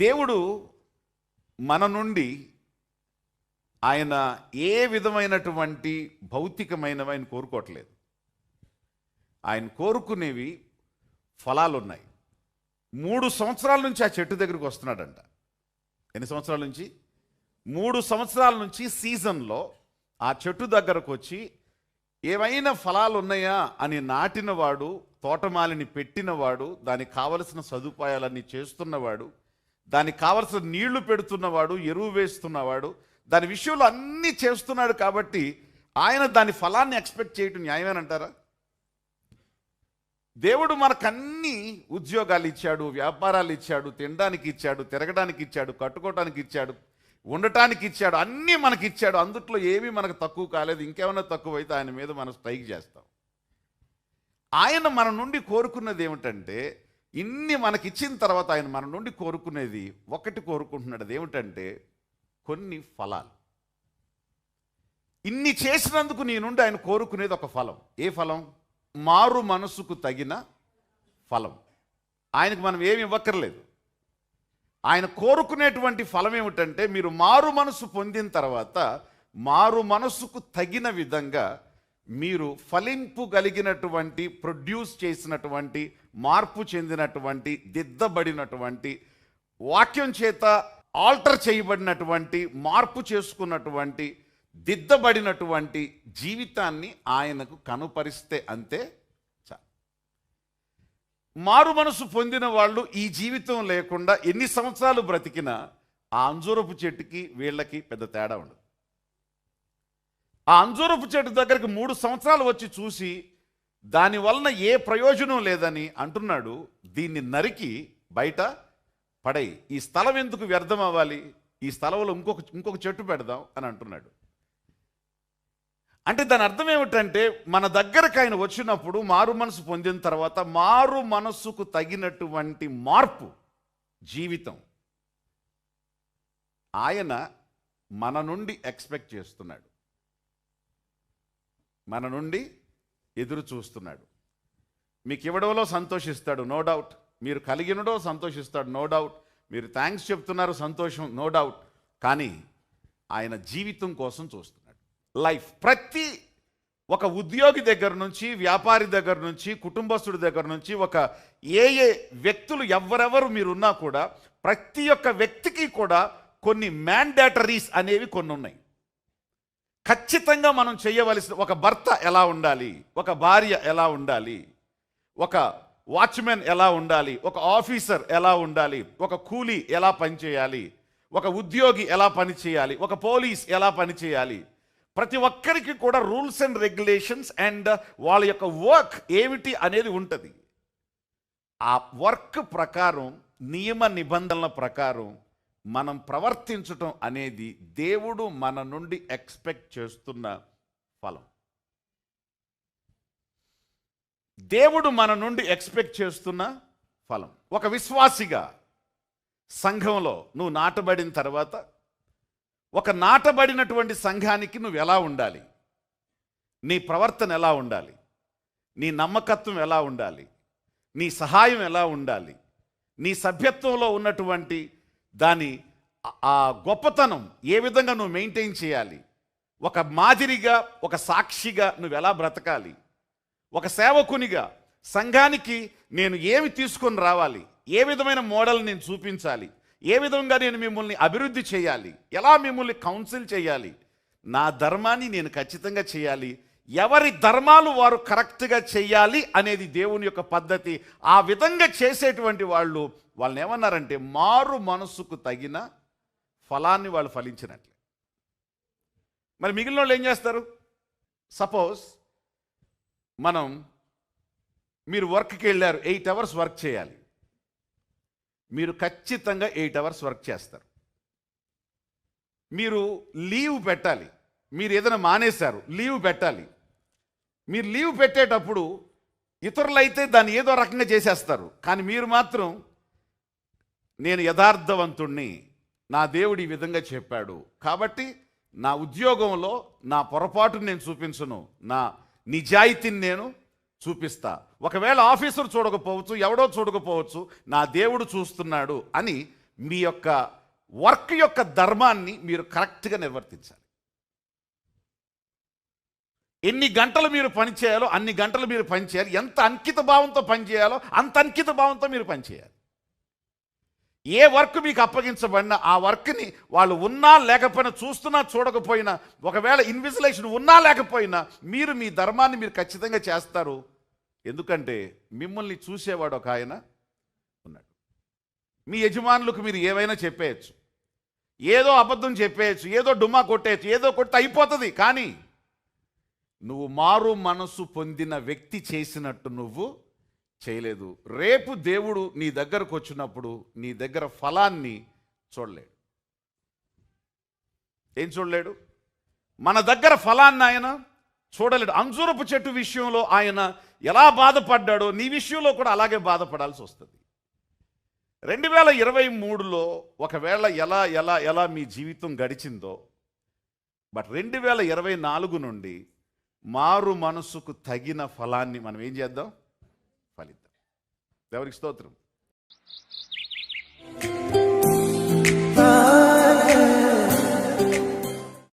దేవుడు మన నుండి ఆయన ఏ విధమైనటువంటి భౌతికమైనవి ఆయన కోరుకోవట్లేదు. ఆయన కోరుకునేవి ఫలాలు ఉన్నాయి మూడు సంవత్సరాల నుంచి ఆ చెట్టు దగ్గరికి వస్తున్నాడంట. ఎన్ని సంవత్సరాల నుంచి? మూడు సంవత్సరాల నుంచి సీజన్లో ఆ చెట్టు దగ్గరకు వచ్చి ఏమైనా ఫలాలు ఉన్నాయా అని నాటినవాడు తోటమాలిని పెట్టినవాడు దానికి కావలసిన సదుపాయాలన్నీ చేస్తున్నవాడు దానికి కావలసిన నీళ్ళు పెడుతున్నవాడు ఎరువు వేస్తున్నవాడు దాని విషయంలో అన్నీ చేస్తున్నాడు కాబట్టి ఆయన దాని ఫలాన్ని ఎక్స్పెక్ట్ చేయటం న్యాయమేనంటారా దేవుడు మనకన్నీ ఉద్యోగాలు ఇచ్చాడు వ్యాపారాలు ఇచ్చాడు తినడానికి ఇచ్చాడు తిరగడానికి ఇచ్చాడు కట్టుకోవడానికి ఇచ్చాడు ఉండటానికి ఇచ్చాడు అన్నీ మనకి ఇచ్చాడు. అందుట్లో ఏమీ మనకు తక్కువ కాలేదు. ఇంకేమైనా తక్కువ అయితే ఆయన మీద మనం స్ట్రైక్ చేస్తాం. ఆయన మన నుండి కోరుకున్నది ఏమిటంటే ఇన్ని మనకిచ్చిన తర్వాత ఆయన మన నుండి కోరుకునేది ఒకటి కోరుకుంటున్నాడు ఏమిటంటే కొన్ని ఫలాలు. ఇన్ని చేసినందుకు నీ నుండి ఆయన కోరుకునేది ఒక ఫలం. ఏ ఫలం? మారు మనసుకు తగిన ఫలం. ఆయనకు మనం ఏమి ఇవ్వక్కర్లేదు. ఆయన కోరుకునేటువంటి ఫలం ఏమిటంటే మీరు మారు మనసు పొందిన తర్వాత మారు మనసుకు తగిన విధంగా మీరు ఫలింపు కలిగినటువంటి ప్రొడ్యూస్ చేసినటువంటి మార్పు చెందినటువంటి దిద్దబడినటువంటి వాక్యం చేత ఆల్టర్ చేయబడినటువంటి మార్పు చేసుకున్నటువంటి దిద్దబడినటువంటి జీవితాన్ని ఆయనకు కనుపరిస్తే అంతే చాలు. మారు మనసు పొందిన వాళ్ళు ఈ జీవితం లేకుండా ఎన్ని సంవత్సరాలు బ్రతికినా ఆ అంజూరపు చెట్టుకి వీళ్ళకి పెద్ద తేడా ఉండదు. ఆ అంజూరపు చెట్టు దగ్గరికి మూడు సంవత్సరాలు వచ్చి చూసి దానివలన ఏ ప్రయోజనం లేదని అంటున్నాడు దీన్ని నరికి బయట పడై ఈ స్థలం ఎందుకు వ్యర్థం అవ్వాలి? ఈ స్థలంలో ఇంకొక ఇంకొక చెట్టు పెడదాం అని అంటున్నాడు. అంటే దాని అర్థం ఏమిటంటే మన దగ్గరకు ఆయన వచ్చినప్పుడు మారు మనసు పొందిన తర్వాత మారు మనస్సుకు తగినటువంటి మార్పు జీవితం. ఆయన మన నుండి ఎక్స్పెక్ట్ చేస్తున్నాడు. మన నుండి ఎదురు చూస్తున్నాడు. మీకు ఇవ్వడంలో సంతోషిస్తాడు నో డౌట్ మీరు కలిగినడో సంతోషిస్తాడు నో డౌట్ మీరు థ్యాంక్స్ చెప్తున్నారు సంతోషం నో డౌట్ కానీ ఆయన జీవితం కోసం చూస్తున్నాడు. లైఫ్ ప్రతి ఒక ఉద్యోగి దగ్గర నుంచి వ్యాపారి దగ్గర నుంచి కుటుంబస్తుడి దగ్గర నుంచి ఒక ఏ ఏ వ్యక్తులు ఎవరెవరు మీరున్నా కూడా ప్రతి ఒక్క వ్యక్తికి కూడా కొన్ని మ్యాండేటరీస్ అనేవి కొన్ని ఉన్నాయి ఖచ్చితంగా మనం చేయవలసిన ఒక భర్త ఎలా ఉండాలి? ఒక భార్య ఎలా ఉండాలి? ఒక వాచ్మెన్ ఎలా ఉండాలి? ఒక ఆఫీసర్ ఎలా ఉండాలి? ఒక కూలీ ఎలా పనిచేయాలి? ఒక ఉద్యోగి ఎలా పనిచేయాలి? ఒక పోలీస్ ఎలా పనిచేయాలి? ప్రతి ఒక్కరికి కూడా రూల్స్ అండ్ రెగ్యులేషన్స్ అండ్ వాళ్ళ యొక్క వర్క్ ఏమిటి అనేది ఉంటుంది. ఆ వర్క్ ప్రకారం నియమ నిబంధనల ప్రకారం మనం ప్రవర్తించటం అనేది దేవుడు మన నుండి ఎక్స్పెక్ట్ చేస్తున్న ఫలం. దేవుడు మన నుండి ఎక్స్పెక్ట్ చేస్తున్న ఫలం. ఒక విశ్వాసిగా సంఘంలో నువ్వు నాటబడిన తర్వాత ఒక నాటబడినటువంటి సంఘానికి నువ్వు ఎలా ఉండాలి? నీ ప్రవర్తన ఎలా ఉండాలి? నీ నమ్మకత్వం ఎలా ఉండాలి? నీ సహాయం ఎలా ఉండాలి? నీ సభ్యత్వంలో ఉన్నటువంటి దాని ఆ- గొప్పతనం ఏ విధంగా నువ్వు మెయింటైన్ చేయాలి? ఒక మాదిరిగా ఒక సాక్షిగా నువ్వు ఎలా బ్రతకాలి? ఒక సేవకునిగా సంఘానికి నేను ఏమి తీసుకొని రావాలి? ఏ విధమైన మోడల్ నేను చూపించాలి? ఏ విధంగా నేను మిమ్మల్ని అభివృద్ధి చేయాలి? ఎలా మిమ్మల్ని కౌన్సిల్ చేయాలి? నా ధర్మాన్ని నేను ఖచ్చితంగా చేయాలి. ఎవరి ధర్మాలు వారు కరెక్ట్గా చేయాలి అనేది దేవుని యొక్క పద్ధతి. ఆ విధంగా చేసేటువంటి వాళ్ళు వాళ్ళని ఏమన్నారంటే మారు మనసుకు తగిన ఫలాన్ని వాళ్ళు ఫలించినట్లే. మరి మిగిలిన వాళ్ళు ఏం చేస్తారు? సపోజ్ మనం మీరు వర్క్కి వెళ్ళారు ఎయిట్ అవర్స్ వర్క్ చేయాలి. మీరు ఖచ్చితంగా ఎయిట్ అవర్స్ వర్క్ చేస్తారు. మీరు లీవ్ పెట్టాలి. మీరు ఏదైనా మానేశారు లీవ్ పెట్టాలి. మీరు లీవ్ పెట్టేటప్పుడు ఇతరులైతే దాన్ని ఏదో రకంగా చేసేస్తారు. కానీ మీరు మాత్రం నేను యథార్థవంతుణ్ణి. నా దేవుడు ఈ విధంగా చెప్పాడు. కాబట్టి నా ఉద్యోగంలో నా పొరపాటును నేను చూపించను. నా నిజాయితీని నేను చూపిస్తా. ఒకవేళ ఆఫీసర్ చూడకపోవచ్చు ఎవడో చూడకపోవచ్చు నా దేవుడు చూస్తున్నాడు అని మీ యొక్క వర్క్ యొక్క ధర్మాన్ని మీరు కరెక్ట్గా నిర్వర్తించాలి. ఎన్ని గంటలు మీరు పని చేయాలో అన్ని గంటలు మీరు పని చేయాలి. ఎంత అంకిత భావంతో పని చేయాలో అంత అంకిత భావంతో మీరు పని చేయాలి. ఏ వర్క్ మీకు అప్పగించబడినా ఆ వర్క్ని వాళ్ళు ఉన్నా లేకపోయినా చూస్తున్నా చూడకపోయినా ఒకవేళ ఇన్విజిలేషన్ ఉన్నా లేకపోయినా మీరు మీ ధర్మాన్ని మీరు ఖచ్చితంగా చేస్తారు. ఎందుకంటే మిమ్మల్ని చూసేవాడు ఒక ఆయన ఉన్నాడు. మీ యజమానులకు మీరు ఏవైనా చెప్పేయచ్చు. ఏదో అబద్ధం చెప్పేయచ్చు ఏదో డుమ్మా కొట్టేయచ్చు ఏదో కొడితే అయిపోతుంది. కానీ నువ్వు మారు మనసు పొందిన వ్యక్తి చేసినట్టు నువ్వు చేయలేదు. రేపు దేవుడు నీ దగ్గరకు వచ్చినప్పుడు నీ దగ్గర ఫలాన్ని చూడలేడు. ఏం చూడలేడు? మన దగ్గర ఫలాన్ని ఆయన చూడలేడు. అంజూరపు చెట్టు విషయంలో ఆయన ఎలా బాధపడ్డాడో నీ విషయంలో కూడా అలాగే బాధపడాల్సి వస్తుంది. రెండు వేల ఇరవై మూడులో ఒకవేళ ఎలా ఎలా ఎలా మీ జీవితం గడిచిందో బట్ రెండు వేల ఇరవై నాలుగు నుండి మారు మనసుకు తగిన ఫలాన్ని మనం ఏం చేద్దాం? municipalidade. É Aristóteles.